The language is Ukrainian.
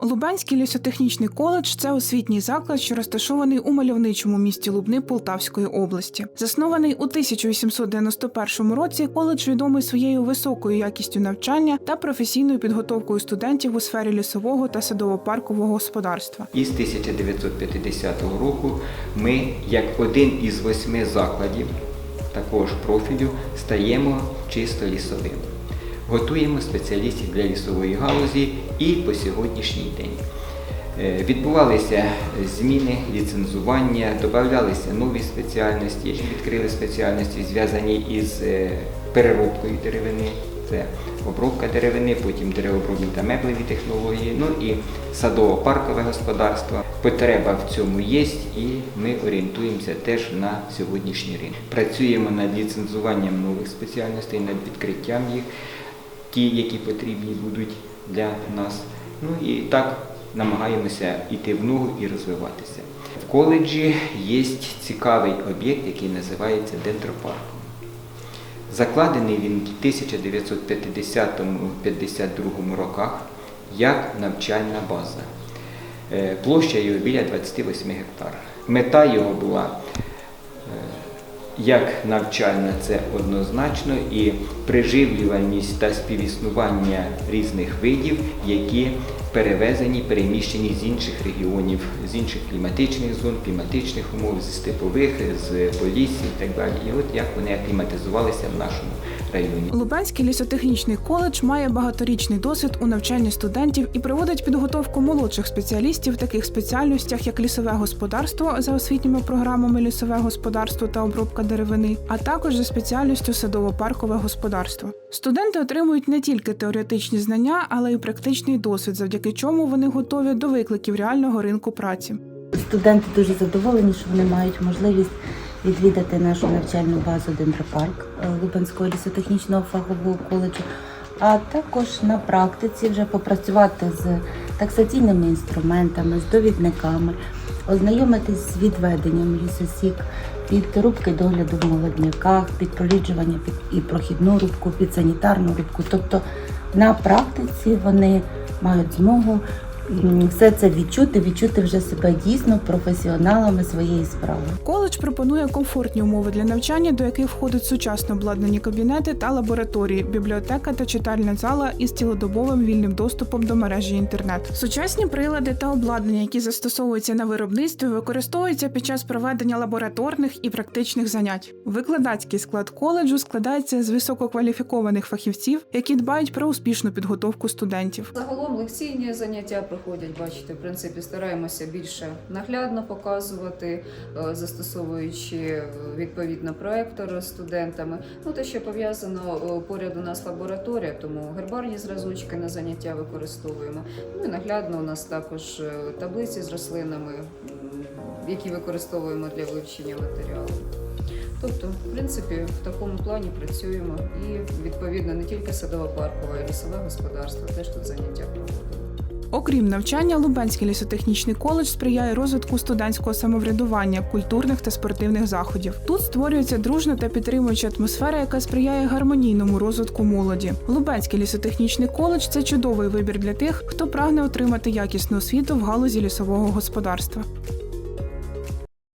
Лубенський лісотехнічний коледж це освітній заклад, що розташований у мальовничому місті Лубни Полтавської області. Заснований у 1891 році, коледж відомий своєю високою якістю навчання та професійною підготовкою студентів у сфері лісового та садово-паркового господарства. Із 1950 року ми, як один із восьми закладів такого ж профілю, стаємо чисто лісовим. Готуємо спеціалістів для лісової галузі і по сьогоднішній день. Е, Відбувалися зміни, ліцензування, додавалися нові спеціальності, відкрили спеціальності, зв'язані із е, переробкою деревини. Це обробка деревини, потім деревообробні та меблеві технології, ну і садово-паркове господарство. Потреба в цьому є, і ми орієнтуємося теж на сьогоднішній ринок. Працюємо над ліцензуванням нових спеціальностей, над відкриттям їх, ті, які потрібні будуть для нас. Ну і так намагаємося йти в ногу і розвиватися. В коледжі є цікавий об'єкт, який називається дендропарком. Закладений він в 1950-52 роках як навчальна база. Е, Площа його біля 28 гектар. Мета його була е, як навчальна, це однозначно, і приживлюваність та співіснування різних видів, які перевезені, переміщені з інших регіонів, з інших кліматичних зон, кліматичних умов, з степових, з полісів і так далі. І от як вони акліматизувалися в нашому районі. Лубенський лісотехнічний коледж має багаторічний досвід у навчанні студентів і проводить підготовку молодших спеціалістів в таких спеціальностях, як лісове господарство за освітніми програмами лісове господарство та обробка деревини, а також за спеціальністю садово-паркове господарство. Студенти отримують не тільки теоретичні знання, але й практичний досвід, завдяки чому вони готові до викликів реального ринку праці. Студенти дуже задоволені, що вони мають можливість відвідати нашу навчальну базу Дендропарк е, Лубенського лісотехнічного фахового коледжу, а також на практиці вже попрацювати з таксаційними інструментами, з довідниками, ознайомитись з відведенням лісосік, під рубки догляду в молодняках, під проріджування під і прохідну рубку, під санітарну рубку. Тобто на практиці вони мають змогу все це відчути, відчути вже себе дійсно професіоналами своєї справи. Коледж пропонує комфортні умови для навчання, до яких входять сучасно обладнані кабінети та лабораторії, бібліотека та читальна зала із цілодобовим вільним доступом до мережі інтернет. Сучасні прилади та обладнання, які застосовуються на виробництві, використовуються під час проведення лабораторних і практичних занять. Викладацький склад коледжу складається з висококваліфікованих фахівців, які дбають про успішну підготовку студентів. Загалом лекційні заняття проходять, бачите, в принципі, стараємося більше наглядно показувати, е, застосовуючи е, відповідно проектор студентами. Ну, те, що пов'язано е, поряд у нас лабораторія, тому гербарні зразочки на заняття використовуємо. Ну і наглядно у нас також таблиці з рослинами, які використовуємо для вивчення матеріалу. Тобто, в принципі, в такому плані працюємо і відповідно не тільки садово-паркове, а й лісове господарство теж тут заняття проводимо. Окрім навчання, Лубенський лісотехнічний коледж сприяє розвитку студентського самоврядування, культурних та спортивних заходів. Тут створюється дружна та підтримуюча атмосфера, яка сприяє гармонійному розвитку молоді. Лубенський лісотехнічний коледж це чудовий вибір для тих, хто прагне отримати якісну освіту в галузі лісового господарства.